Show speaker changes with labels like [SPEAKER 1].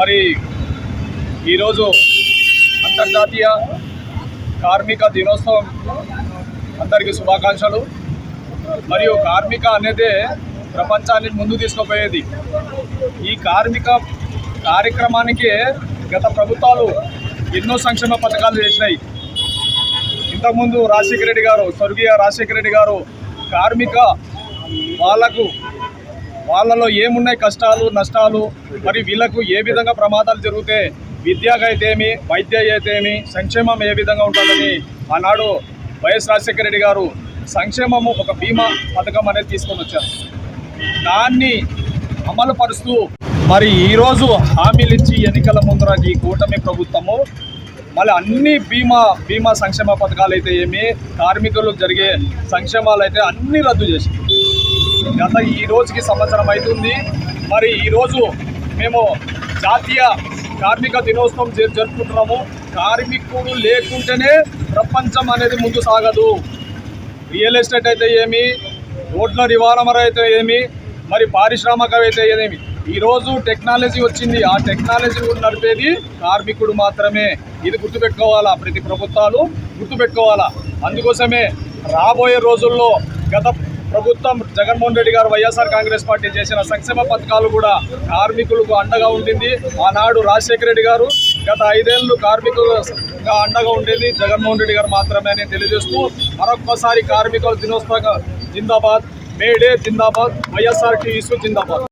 [SPEAKER 1] మరి ఈరోజు అంతర్జాతీయ కార్మిక దినోత్సవం అందరికీ శుభాకాంక్షలు. మరియు కార్మిక అనేదే ప్రపంచాన్ని ముందు తీసుకుపోయేది. ఈ కార్మిక కార్యక్రమానికి గత ప్రభుత్వాలు ఎన్నో సంక్షేమ పథకాలు చేసినాయి. ఇంతకుముందు రాజశేఖర రెడ్డి గారు స్వర్గీయ రాజశేఖర రెడ్డి గారు కార్మిక వాళ్ళకు వాళ్ళలో ఏమున్నాయి కష్టాలు నష్టాలు మరి వీళ్ళకు ఏ విధంగా ప్రమాదాలు జరిగితే విద్యకు అయితేమి వైద్య అయితేమి సంక్షేమం ఏ విధంగా ఉంటుందని ఆనాడు వైఎస్ రాజశేఖర రెడ్డి గారు సంక్షేమము ఒక బీమా పథకం అనేది తీసుకొని వచ్చారు. దాన్ని అమలు పరుస్తూ మరి ఈరోజు హామీలు ఇచ్చి ఎన్నికల ముందర ఈ కూటమి ప్రభుత్వము మళ్ళీ అన్ని బీమా బీమా సంక్షేమ పథకాలు అయితే ఏమి కార్మికులకు జరిగే సంక్షేమాలు అయితే అన్నీ రద్దు చేసింది. గత ఈ రోజుకి సంవత్సరం అవుతుంది. మరి ఈరోజు మేము జాతీయ కార్మిక దినోత్సవం జరుపుకుంటున్నాము. కార్మికుడు లేకుంటేనే ప్రపంచం అనేది ముందు సాగదు. రియల్ ఎస్టేట్ అయితే ఏమి? రోడ్ల నివారణ అయితే ఏమి? మరి పారిశ్రామిక అయితే ఏమి? ఈరోజు టెక్నాలజీ వచ్చింది. ఆ టెక్నాలజీ నడిపేది కార్మికుడు మాత్రమే. ఇది గుర్తుపెట్టుకోవాలా? ప్రతి ప్రభుత్వాలు గుర్తుపెట్టుకోవాలా? అందుకోసమే రాబోయే రోజుల్లో గత ప్రభుత్వం జగన్మోహన్ రెడ్డి గారు వైఎస్ఆర్ కాంగ్రెస్ పార్టీ చేసిన సంక్షేమ పథకాలు కూడా కార్మికులకు అండగా ఉండింది. ఆనాడు రాజశేఖర రెడ్డి గారు గత ఐదేళ్ళు కార్మికులుగా అండగా ఉండేది. జగన్మోహన్ రెడ్డి గారు మాత్రమే అని తెలియజేస్తూ మరొక్కసారి కార్మికుల దినోత్సవ జిందాబాద్ మేడే జిందాబాద్ వైఎస్ఆర్ టీసు జిందాబాద్.